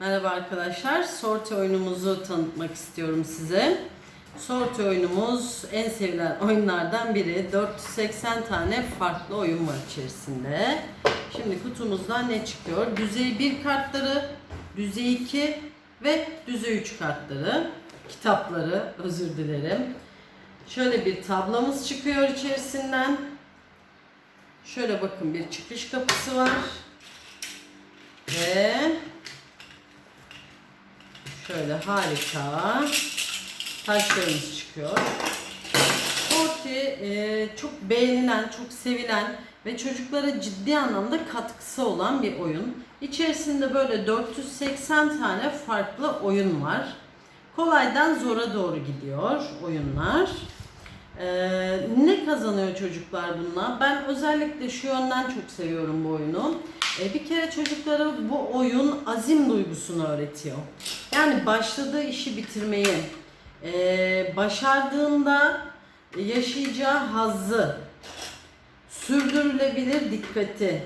Merhaba arkadaşlar. Sorti oyunumuzu tanıtmak istiyorum size. Sorti oyunumuz en sevilen oyunlardan biri. 480 tane farklı oyun var içerisinde. Şimdi kutumuzdan ne çıkıyor? Düzey 1 kartları, düzey 2 ve düzey 3 kartları. Kitapları, özür dilerim. Şöyle bir tablamız çıkıyor içerisinden. Şöyle bakın bir çıkış kapısı var. Ve şöyle harika taşlarımız çıkıyor. Forti e, çok beğenilen, çok sevilen ve çocuklara ciddi anlamda katkısı olan bir oyun. İçerisinde böyle 480 tane farklı oyun var. Kolaydan zora doğru gidiyor oyunlar. Ee, ne kazanıyor çocuklar bununla? Ben özellikle şu yönden çok seviyorum bu oyunu. Ee, bir kere çocuklara bu oyun azim duygusunu öğretiyor. Yani başladığı işi bitirmeyi, ee, başardığında yaşayacağı hazzı, sürdürülebilir dikkati,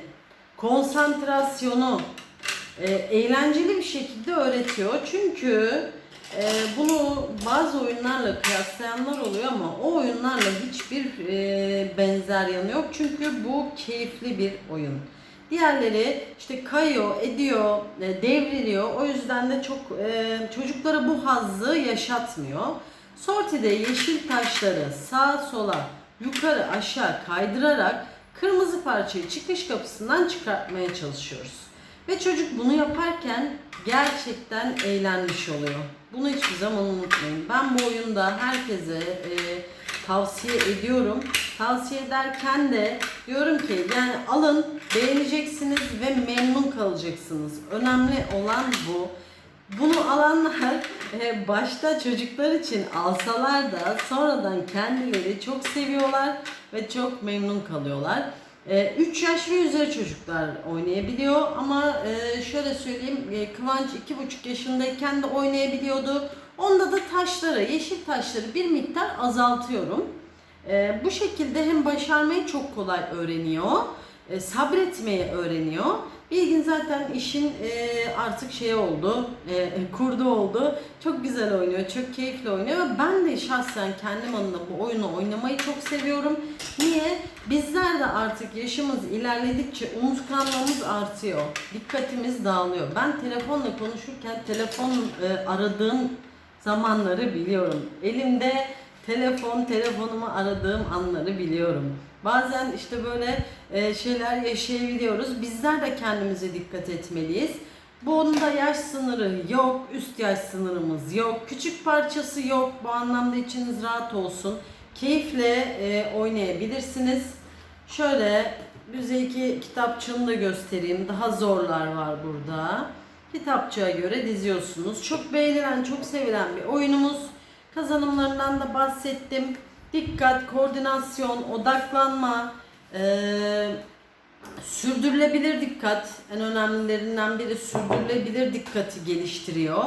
konsantrasyonu e, eğlenceli bir şekilde öğretiyor. Çünkü e, bunu bazı oyunlarla kıyaslayanlar oluyor ama o oyunlarla hiçbir e, benzer yanı yok. Çünkü bu keyifli bir oyun. Diğerleri işte kayıyor, ediyor, e, devriliyor. O yüzden de çok e, çocuklara bu hazzı yaşatmıyor. Sortide yeşil taşları sağa sola, yukarı aşağı kaydırarak kırmızı parçayı çıkış kapısından çıkartmaya çalışıyoruz. Ve çocuk bunu yaparken gerçekten eğlenmiş oluyor. Bunu hiçbir zaman unutmayın. Ben bu oyunda herkese e, tavsiye ediyorum. Tavsiye ederken de diyorum ki yani alın beğeneceksiniz ve memnun kalacaksınız. Önemli olan bu. Bunu alanlar e, başta çocuklar için alsalar da sonradan kendileri çok seviyorlar ve çok memnun kalıyorlar. 3 yaş ve üzeri çocuklar oynayabiliyor ama e, şöyle söyleyeyim e, Kıvanç 2,5 yaşındayken de oynayabiliyordu. Onda da taşları, yeşil taşları bir miktar azaltıyorum. E, Bu şekilde hem başarmayı çok kolay öğreniyor, sabretmeyi öğreniyor. Bilgin zaten işin artık şey oldu, kurdu oldu. Çok güzel oynuyor, çok keyifli oynuyor. Ben de şahsen kendim adına bu oyunu oynamayı çok seviyorum. Niye? Bizler de artık yaşımız ilerledikçe unutkanlığımız artıyor. Dikkatimiz dağılıyor. Ben telefonla konuşurken telefon e, aradığım zamanları biliyorum. Elimde telefon, telefonumu aradığım anları biliyorum. Bazen işte böyle e, şeyler yaşayabiliyoruz. Bizler de kendimize dikkat etmeliyiz. Bunda yaş sınırı yok, üst yaş sınırımız yok, küçük parçası yok. Bu anlamda içiniz rahat olsun. Keyifle e, oynayabilirsiniz. Şöyle düzey 2 kitapçığını da göstereyim. Daha zorlar var burada. Kitapçığa göre diziyorsunuz. Çok beğenilen, çok sevilen bir oyunumuz. Kazanımlarından da bahsettim. Dikkat, koordinasyon, odaklanma, eee, sürdürülebilir dikkat. En önemlilerinden biri sürdürülebilir dikkati geliştiriyor.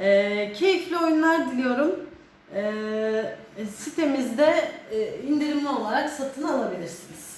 Eee, keyifli oyunlar diliyorum. Eee, sitemizde e, indirimli olarak satın alabilirsiniz.